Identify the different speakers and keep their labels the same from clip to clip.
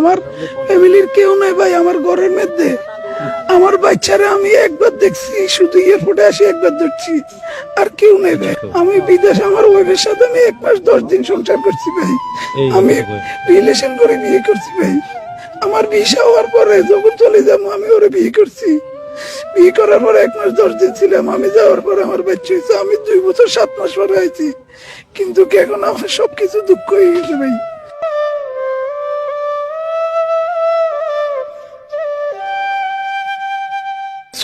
Speaker 1: আমার ফ্যামিলির কেউ নাই ভাই আমার ঘরের মধ্যে। আমার বাচ্চারা আমি একবার দেখছি শুধু ইয়ে এয়ারপোর্টে আসি একবার ধরছি। আর কেউ নেই ভাই। আমি বিদেশ আমার ওয়াইফের সাথে আমি এক মাস দশ দিন সংসার করছি ভাই। আমি রিলেশন করে বিয়ে করছি ভাই। আমার ভিসা হওয়ার পরে যখন চলে যাব আমি ওরে বিয়ে করছি। বিয়ে করার পরে এক মাস দশ দিন ছিলাম আমি যাওয়ার পরে আমার বাচ্চা হয়েছে। আমি দুই বছর সাত মাস পরে আইছি। কিন্তু এখন আমার সবকিছু দুঃখ হয়ে গেছে ভাই।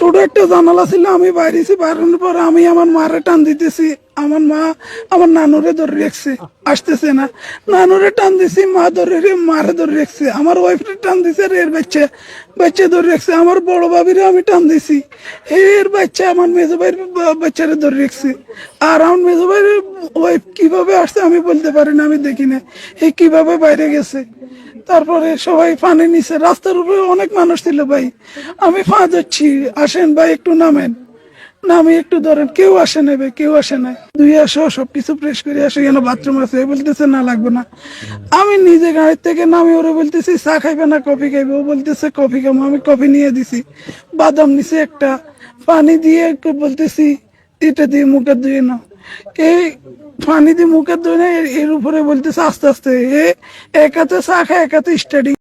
Speaker 1: ছোট একটা জানালা ছিল আমি বাইরেছি বাইরের পর আমি আমার মারে টান দিতেছি। আমার মা, আমার নানুরে ধরে রেখছে। আসতেছে না। নানুরে টান দিছি, মা ধরে রে- মারে ধরে রেখছে। আমার ওয়াইফরে টান দিছে আর এর বাচ্চা। বাচ্চা ধরে রেখছে। আমার বড় ভাবিরে আমি টান দিছি। এর বাচ্চা আমার মেজো ভাইয়ের বাচ্চারে ধরে রেখছে। আর আমার মেজো ভাইয়ের ওয়াইফ কীভাবে আসছে আমি বলতে পারি না, আমি দেখি না। এই কীভাবে বাইরে গেছে। তারপরে সবাই পানি নিছে রাস্তার উপরে অনেক মানুষ ছিল ভাই। আমি ফা হচ্ছি। আসেন ভাই, একটু নামেন। নামি একটু ধরেন, কেউ আসে না ভাই, কেউ আসে না দুই আসো, সবকিছু প্রেস করে আসে কেন বাথরুম আছে বলতেছে, না, লাগবে না। আমি নিজে গাড়ির থেকে নামি, ওরে বলতেছি, চা খাইবে না, কফি খাইবে? ও বলতেছে, কফি খাব, আমি কফি নিয়ে দিছি। বাদাম নিছে একটা, পানি দিয়ে বলতেছি, এটা দিয়ে মুখে ধুয়ে নাও। এই পানি দিয়ে মুখে ধুয়ে না এর- উপরে বলতেছে, আস্তে আস্তে, এ, এক হাতে চা খায়, এক হাতে স্টাডি